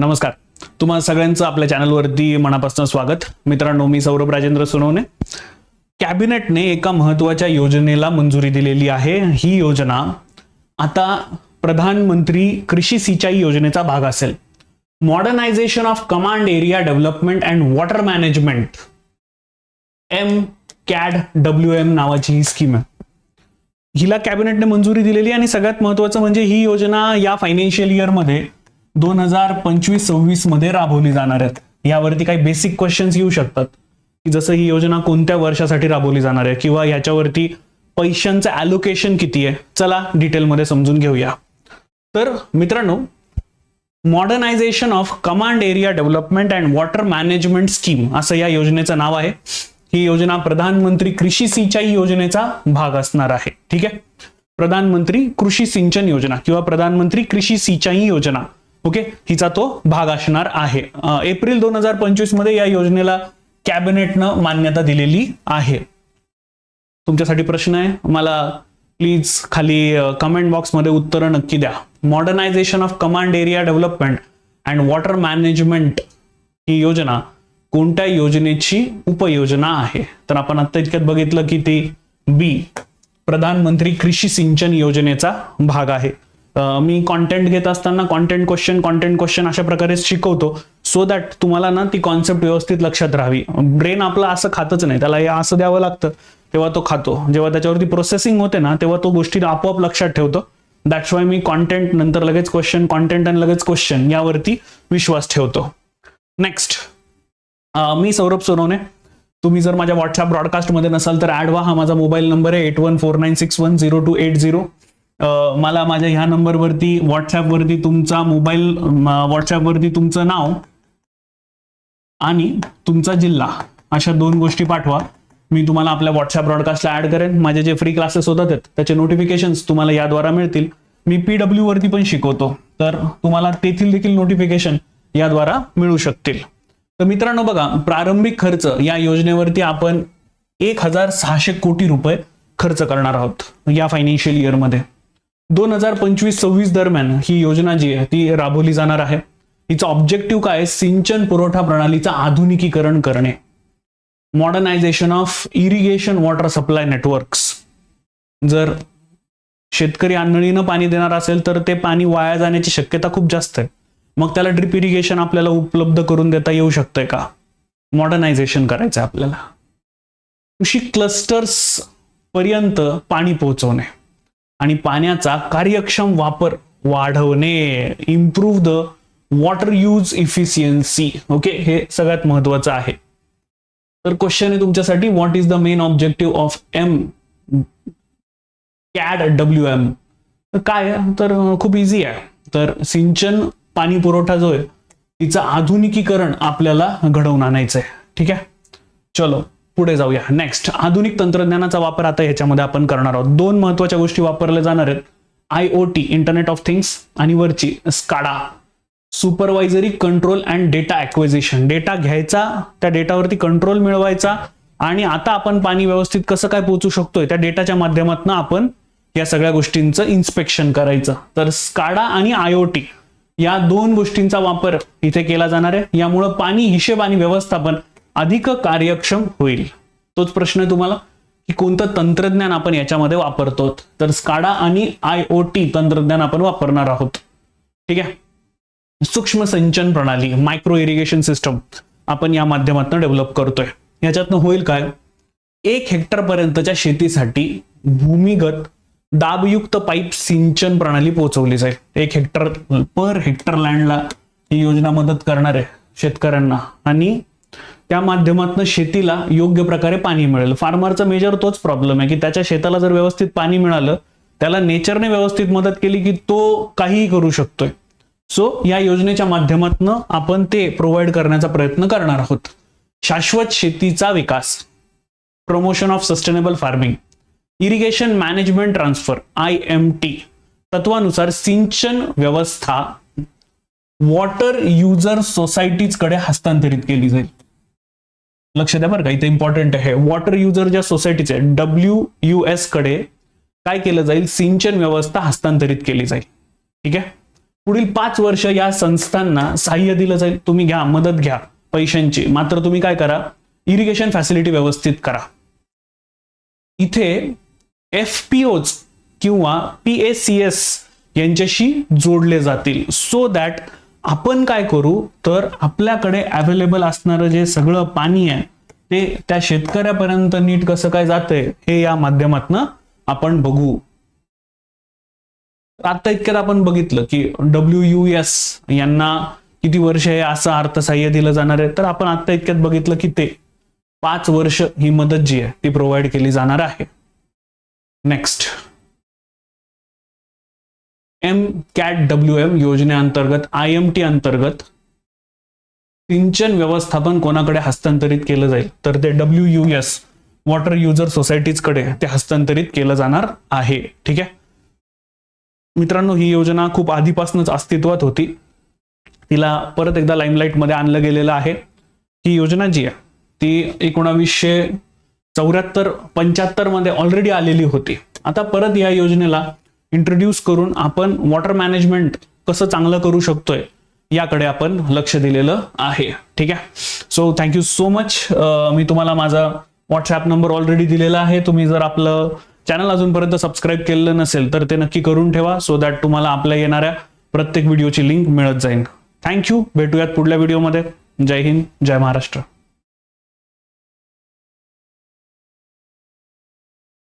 नमस्कार. तुम्हा सगळ्यांचं आपल्या चॅनलवरती मनापासून स्वागत. मित्रांनो मी सौरभ राजेंद्र सोनवणे. कॅबिनेटने एका महत्त्वाच्या योजनेला मंजुरी दिलेली आहे. ही योजना आता प्रधानमंत्री कृषी सिंचाई योजनेचा भाग असेल. Modernisation of command area development and water management M CAD W M नावाची ही स्कीम आहे. हिला कॅबिनेटने मंजुरी दिलेली आणि सगळ्यात महत्वाचं म्हणजे ही योजना या फायनान्शियल इयरमध्ये दोन हजार पंचवीस सव्वीसमध्ये राबवली जाणार आहेत. यावरती काही बेसिक क्वेश्चन्स येऊ शकतात. की जसं ही योजना कोणत्या वर्षासाठी राबवली जाणार आहे किंवा याच्यावरती पैशांचं अलोकेशन किती आहे चला डिटेलमध्ये समजून घेऊया. तर मित्रांनो modernisation of command area development and water management scheme असं या योजनेचं नाव आहे. ही योजना प्रधानमंत्री कृषी सिंचाई योजनेचा भाग असणार आहे. ठीक आहे? प्रधानमंत्री कृषी सिंचन योजना किंवा प्रधानमंत्री कृषी सिंचाई योजना ओके हिचा तो भाग असणार आहे. एप्रिल दोन हजार पंचवीसमध्ये या योजनेला कॅबिनेटनं मान्यता दिलेली आहे. तुमच्यासाठी प्रश्न आहे. मला प्लीज खाली कमेंट बॉक्समध्ये उत्तरं नक्की द्या. Modernisation of command area development and water management ही योजना कोणत्या योजनेची उपयोजना आहे? तर आपण आत्ता इतक्यात बघितलं की ती बी प्रधानमंत्री कृषी सिंचन योजनेचा भाग आहे. मी कॉन्टेंट घेत असताना कॉन्टेंट क्वेश्चन कॉन्टेंट क्वेश्चन अशा प्रकारे शिकवतो सो दॅट तुम्हाला ना ती कॉन्सेप्ट व्यवस्थित लक्षात राहावी. ब्रेन आपलं असं खातच नाही त्याला हे असं द्यावं लागतं तेव्हा तो खातो. जेव्हा त्याच्यावरती प्रोसेसिंग होते ना तेव्हा तो गोष्टी आपोआप लक्षात ठेवतो. दॅट्स वाय मी कॉन्टेंट नंतर लगेच क्वेश्चन कॉन्टेंट आणि लगेच क्वेश्चन यावरती विश्वास ठेवतो. नेक्स्ट मी सौरभ सोनवणे. तुम्ही जर माझ्या व्हॉट्सअप ब्रॉडकास्टमध्ये नसाल तर ऍड व्हा. हा माझा मोबाईल नंबर आहे eight one four nine six one zero two eight zero मला माझ्या ह्या नंबरवरती व्हॉट्सॲपवरती तुमचा मोबाईल व्हॉट्सॲपवरती तुमचं नाव आणि तुमचा जिल्हा अशा दोन गोष्टी पाठवा. मी तुम्हाला आपल्या व्हॉट्सअप ब्रॉडकास्टला ऍड करेन. माझे जे फ्री क्लासेस होतात आहेत, त्याचे नोटिफिकेशन तुम्हाला याद्वारा मिळतील. मी पीडब्ल्यू वरती पण शिकवतो. तर तुम्हाला तेथील देखील नोटिफिकेशन याद्वारा मिळू शकतील. तर मित्रांनो बघा प्रारंभिक खर्च या योजनेवरती आपण एक हजार सहाशे कोटी रुपये खर्च करणार आहोत या फायनान्शियल इयरमध्ये दोन हजार पंचवीस सव्वीस दरम्यान ही योजना जी आहे ती राबवली जाणार आहे. हिचा ऑब्जेक्टिव्ह काय आहे? सिंचन पुरवठा प्रणालीचं आधुनिकीकरण करणे. Modernisation of irrigation water supply networks जर शेतकरी आंधळीनं पाणी देणार असेल तर ते पाणी वाया जाण्याची शक्यता खूप जास्त आहे. मग त्याला ड्रिप इरिगेशन आपल्याला उपलब्ध करून देता येऊ शकतंय का? मॉडर्नायझेशन करायचं आहे आपल्याला. कृषी क्लस्टर्स पर्यंत पाणी पोहोचवणे. आणि पाण्याचा कार्यक्षम वापर वाढवणे. Improve the water use efficiency okay हे सगळ्यात महत्वाचं आहे. तर क्वेश्चन आहे तुमच्यासाठी what is the main objective of M CAD W M तर काय? तर खूप इझी आहे. तर सिंचन पाणी पुरवठा जो आहे तिचं आधुनिकीकरण आपल्याला घडवून आणायचं आहे. ठीक आहे? चलो. पुढे जाऊया. नेक्स्ट आधुनिक तंत्रज्ञानाचा वापर आता ह्याच्यामध्ये आपण करणार आहोत. दोन महत्त्वाच्या गोष्टी वापरल्या जाणार आहेत. I O T internet of things आणि वरची SCADA supervisory control and data acquisition data घ्यायचा त्या डेटावरती कंट्रोल मिळवायचा आणि आता आपण पाणी व्यवस्थित कसं काय पोहोचू शकतोय त्या डेटाच्या माध्यमातून आपण या सगळ्या गोष्टींचं इन्स्पेक्शन करायचं. तर स्काडा आणि आयओटी या दोन गोष्टींचा वापर इथे केला जाणार आहे. यामुळं पाणी हिशेब आणि व्यवस्थापन अधिक कार्यक्षम होईल. तोच प्रश्न आहे तुम्हाला? की कोणतं तंत्रज्ञान आपण याच्यामध्ये वापरतो तर स्काडा आणि आय ओ टी तंत्रज्ञान आपण वापरणार आहोत. ठीक आहे? सूक्ष्म सिंचन प्रणाली मायक्रो इरिगेशन सिस्टम आपण या माध्यमातून डेव्हलप करतोय. याच्यातनं होईल काय? एक हेक्टर पर्यंतच्या शेतीसाठी भूमिगत दाबयुक्त पाईप सिंचन प्रणाली पोहोचवली जाईल. एक हेक्टर पर हेक्टर लँडला ही योजना मदत करणार आहे शेतकऱ्यांना. आणि त्या माध्यमातून शेतीला योग्य प्रकारे पाणी मिळेल. फार्मरचा मेजर तोच प्रॉब्लेम आहे की त्याच्या शेताला जर व्यवस्थित पाणी मिळालं त्याला नेचरने व्यवस्थित मदत केली की तो काहीही करू शकतोय. सो या योजनेच्या माध्यमातून आपण ते प्रोव्हाइड करण्याचा प्रयत्न करणार आहोत. शाश्वत शेतीचा विकास. Promotion of sustainable farming irrigation management transfer I M T तत्वानुसार सिंचन व्यवस्था वॉटर युजर सोसायटीजकडे हस्तांतरित केली जाईल. लक्ष द्या बरं का इथे इम्पॉर्टंट आहे. वॉटर युजर ज्या सोसायटीचे डब्ल्यू यू एसकडे काय केलं जाईल? सिंचन व्यवस्था हस्तांतरित केली जाईल. ठीक आहे? पुढील पाच वर्ष या संस्थांना सहाय्य दिलं जाईल. तुम्ही घ्या मदत घ्या पैशांची. मात्र तुम्ही काय करा? इरिगेशन फॅसिलिटी व्यवस्थित करा. इथे एफ पी ओच किंवा पी एस सी एस यांच्याशी जोडले जातील. सो दॅट आपण काय करू तर आपल्याकडे अवेलेबल असणारं जे सगळं पाणी आहे ते त्या शेतकऱ्यापर्यंत नीट कसं काय जातंय हे या माध्यमातनं आपण बघू. आता इतक्यात आपण बघितलं की डब्ल्यू यू एस यांना किती वर्ष हे असं अर्थसहाय्य दिलं जाणार आहे तर आपण आता इतक्यात बघितलं की ते पाच वर्ष ही मदत जी आहे ती प्रोव्हाइड केली जाणार आहे. Next M CAD W M योजनेअंतर्गत आय एम टी अंतर्गत सिंचन व्यवस्थापन कोणाकडे हस्तांतरित केलं जाईल? तर ते W U S water user सोसायटीजकडे ते हस्तांतरित केलं जाणार आहे. ठीक आहे? मित्रांनो ही योजना खूप आधीपासूनच अस्तित्वात होती. तिला परत एकदा लाईमलाईटमध्ये आणलं गेलेलं आहे. ही योजना जी आहे ती एकोणावीसशे चौऱ्याहत्तर पंच्याहत्तरमध्ये ऑलरेडी आलेली होती. आता परत या योजनेला इंट्रोड्यूस करून आपण वॉटर मॅनेजमेंट कसं चांगलं करू शकतोय याकडे आपण लक्ष दिलेलं आहे. ठीक आहे? So thank you so much मी तुम्हाला माझा व्हॉट्सॲप नंबर ऑलरेडी दिलेला आहे. तुम्ही जर आपलं चॅनल अजूनपर्यंत सबस्क्राईब केलेलं नसेल तर ते नक्की करून ठेवा सो दॅट तुम्हाला आपल्या येणाऱ्या प्रत्येक व्हिडिओची लिंक मिळत जाईल. थँक्यू भेटूयात पुढल्या व्हिडिओमध्ये जय हिंद जय महाराष्ट्र.